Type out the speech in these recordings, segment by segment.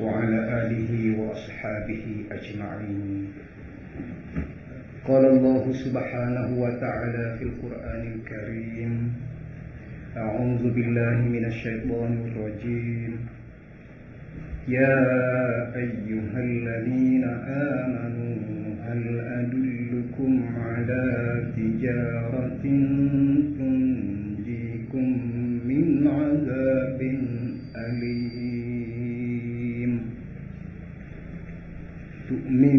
وعلى آله وأصحابه أجمعين. قال الله سبحانه وتعالى في القرآن الكريم أعوذ بالله من الشيطان الرجيم. يا أيها الذين آمنوا هل أدلكم على تجارة تنجيكم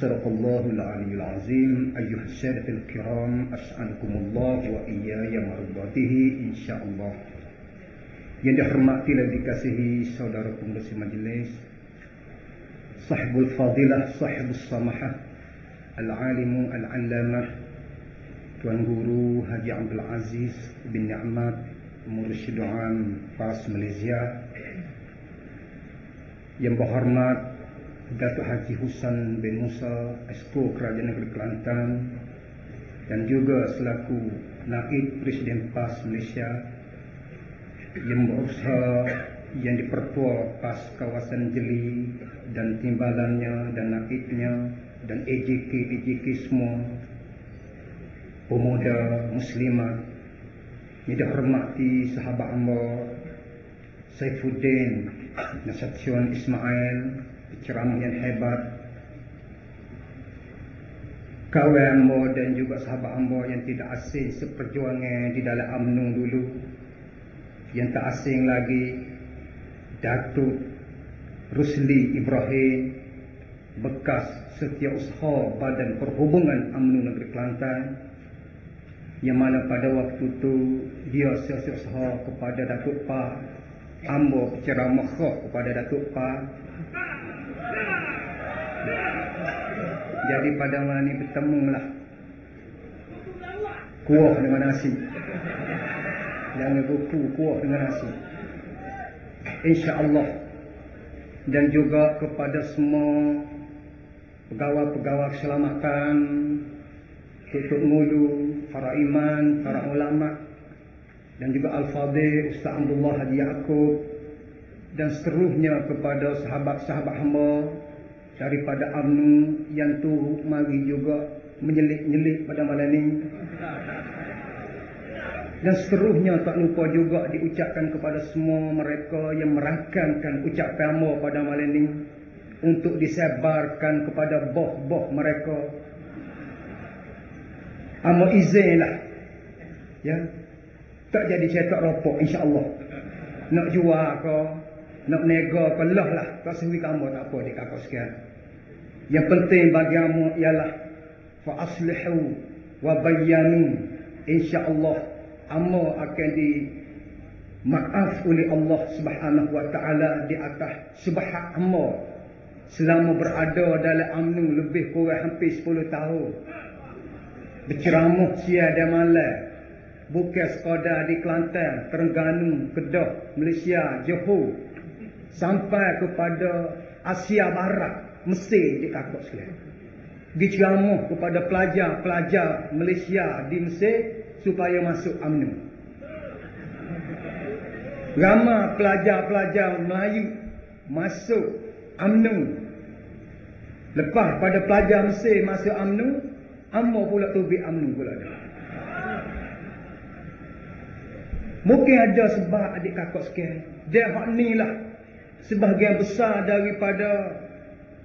صدق الله العلي العظيم أيها السادة الكرام أسألكم الله وإياي إن شاء الله yang dihormati dan dikasihi saudara pengurusi majlis sahibul fadilah sahibul samahah al-alimu al-allamah Tuan Guru Haji Abdul Aziz bin Ni'mat Mursyid Am PAS Malaysia yang berhormat Datuk Haji Husan bin Musa Esko Kerajaan Negeri Kelantan dan juga selaku Naib Presiden PAS Malaysia yang berusaha yang dipertua PAS kawasan Jeli dan timbalannya dan naibnya dan AJK AJK semua pemuda muslimah yang dihormati sahabat hamba Saifuddin Nasution Ismail ceramah yang hebat. Kawan hamba dan juga sahabat hamba yang tidak asing seperjuangan di dalam UMNO dulu. Yang tak asing lagi Datuk Rusli Ibrahim bekas setiausaha Badan Perhubungan UMNO Negeri Kelantan yang mana pada waktu itu dia setiausaha kepada Datuk Pa Ambo ceramah kepada Datuk Pa jadi pada malam ini bertemulah kuah dengan nasi. Dan buku kuah dengan nasi. insya-Allah. Dan juga kepada semua pegawai-pegawai keselamatan tutup mulu para iman, para ulama dan juga Al-Fadhil Ustaz Abdullah Haji Yaakob dan seterusnya kepada sahabat-sahabat hamba daripada UMNO yang tu mari juga menyelit-nyelit pada malam ini dan seterusnya tak lupa juga diucapkan kepada semua mereka yang merakamkan ucapan hamba pada malam ini untuk disebarkan kepada boh-boh mereka Amo izinlah. Ya. Tak jadi cetak rokok insya-Allah. Nak jual ke, nak nego ke lah lah. Tak sewi kamu tak apa di kakak sekian. Yang penting bagi kamu ialah fa aslihu wa bayyanu insya-Allah amo akan di maaf oleh Allah Subhanahu wa taala di atas sebahak amo selama berada dalam UMNO lebih kurang hampir 10 tahun berceramah siang dan malam bukan sekadar di Kelantan, Terengganu, Kedah, Malaysia, Johor sampai kepada Asia Barat, Mesir di kakak sekalian. Diceramah kepada pelajar-pelajar Malaysia di Mesir supaya masuk UMNO. Ramai pelajar-pelajar Melayu masuk UMNO. Lepas pada pelajar Mesir masuk UMNO, Amma pula tubik amnu pula ada. Mungkin ada sebab adik kakak sekian. Dia hak ni lah. Sebahagian besar daripada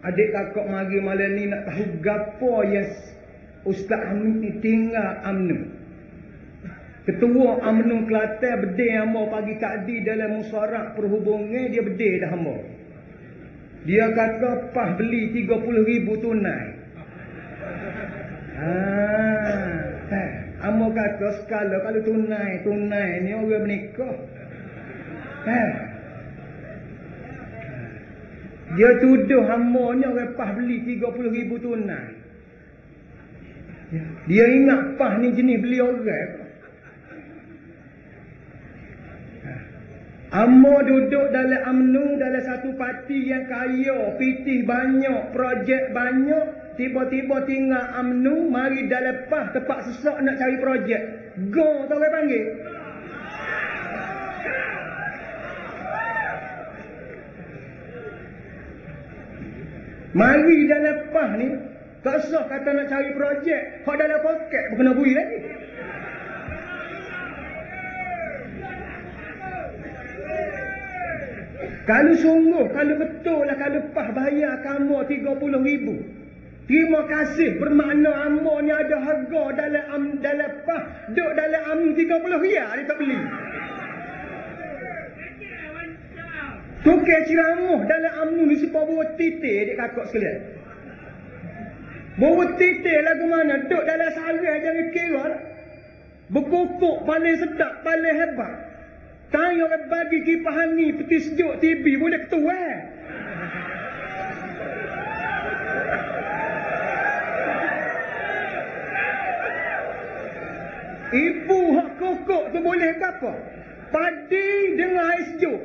adik kakak mari malam ni nak tahu gapo yang Ustaz Hamid ni tinggal amnu. Ketua UMNO Kelantan bedih hamba pagi tadi dalam musyarak perhubungan dia bedih dah hamba. Dia kata pas beli 30 ribu tunai. Eh, kata sekala kalau tunai, tunai ni orang menikah. Eh. Dia tuduh hamba ni orang pah beli 30 ribu tunai. Dia ingat pah ni jenis beli orang. Amo duduk dalam amnu dalam satu parti yang kaya, pitih banyak, projek banyak, tiba-tiba tinggal amnu, mari dalam pah tempat sesak nak cari projek. Go tahu apa panggil? Mari dalam pah ni, tak sah kata nak cari projek, kau dalam poket, berkena bui lagi. Kalau sungguh, kalau betul lah kalau pah bayar kamu 30 ribu. Terima kasih bermakna amor ni ada harga dalam am, dalam pah. Duk dalam am 30 riyal dia tak beli. Tukar ceramah dalam amnu ni supaya bawa titik adik kakak sekalian. Bawa titik lagu mana? Duk dalam sarang jangan kira. Berkokok paling sedap, paling hebat. Tanya orang bagi kipas angin peti sejuk TV boleh ketua. Eh? Ibu hak kokok tu boleh ke apa? Padi dengan air sejuk.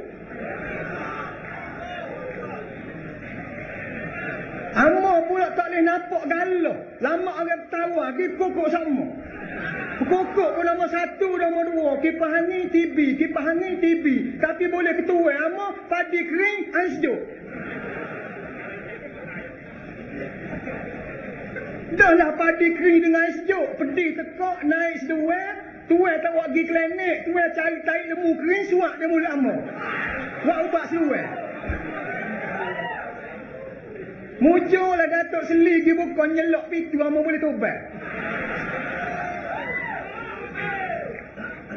Amma pula tak boleh nampak galah. Lama orang tahu lagi kokok sama. Pokok pun nombor satu, nombor dua. Kipas angin TV, kipas angin TV. Tapi boleh ketua ama, padi kering, ansjuk. Dah lah padi kering dengan ansjuk. Pedih tekak, naik sedua. Tua tak buat pergi klinik. Tua cari tarik lemu kering, suak dia mula ama. Buat ubat sedua. Mujur lah Datuk Seli pergi buka nyelok pintu, ama boleh tobat.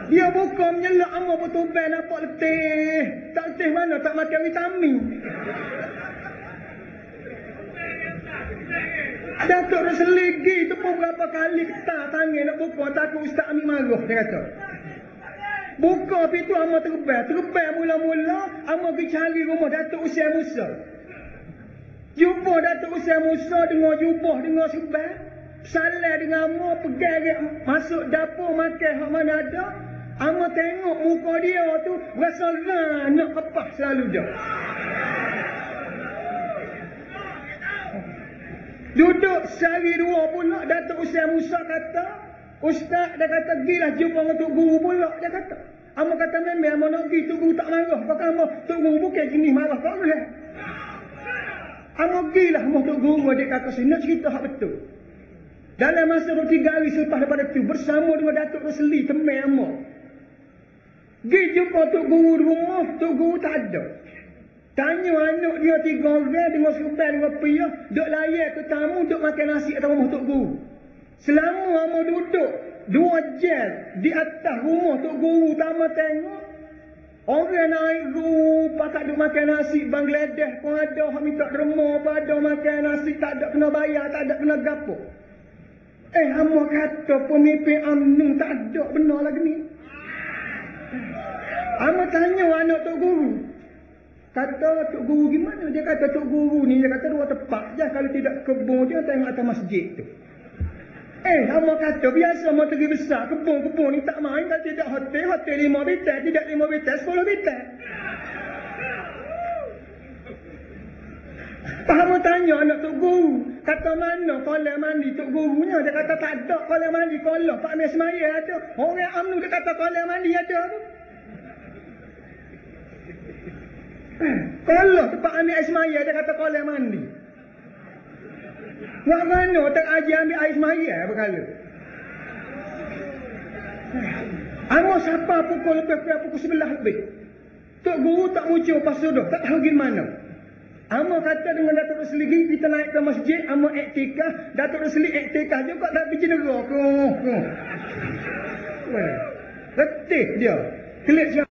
Dia buka menyelak amma bertuban nampak letih. Tak letih mana tak makan vitamin. Datuk Rasuligi tu pun berapa kali ketak tangan nak buka takut ustaz ambil marah dia kata. Buka pintu amma terbang. Terbang mula-mula amma pergi cari rumah Datuk Usia Musa. Jumpa Datuk Usia Musa dengan jubah dengan sebab. Salah dengan amma pegang masuk dapur makan hak mana ada. Ama tengok muka dia tu rasa nak kepah selalu dia. Duduk sehari dua pula Datuk Ustaz Musa kata Ustaz dia kata gilah jumpa dengan Tok Guru pula dia kata. Ama kata memang Ama nak pergi Tok Guru tak marah. Kata Ama Tok Guru bukan jenis marah tak boleh. Ama gilah Ama Tok Guru dia kata sini nak cerita hak betul. Dalam masa tiga hari selepas daripada itu bersama dengan Datuk Rosli teman Ama Pergi jumpa Tok Guru di rumah, Tok Guru tak ada. Tanya anak dia tiga orang dengan serupai dengan pia, duk layak tu tamu, duk makan nasi atas rumah Tok Guru. Selama Amo duduk, dua jam di atas rumah Tok Guru, Tama tengok, Orang naik rupa tak ada makan nasi Bangladesh pun ada Yang minta derma pun ada makan nasi Tak ada kena bayar Tak ada kena gapo Eh Hama kata pemimpin UMNO Tak ada benar lagi ni Ama tanya anak Tok Guru. Kata Tok Guru gimana? Dia kata Tok Guru ni, dia kata dua tepat je. Kalau tidak kebun dia, tengok atas masjid tu. Eh, Ama kata biasa materi besar, kebun-kebun ni tak main. Kalau tidak hotel, hotel lima bitar. Tidak lima bitar, sepuluh bitar. Faham tanya anak Tok Guru. Kata mana kolam mandi Tok Gurunya. Dia kata tak ada kolam mandi. Kolam Pak Amir Semaya ada. Orang UMNO dia kata kolam mandi ada Kalau tempat ambil air semaya dia kata kolam mandi. Wak mana tak ajar ambil air semaya berkala. Amo siapa pukul lebih kurang pukul sebelah lebih. Tok guru tak muncul pas sudah, tak tahu gimana. Amo kata dengan Datuk Rosli kita naik ke masjid, amo iktikah, Datuk Rosli iktikah juga tak pergi negara. Letih dia. Kelik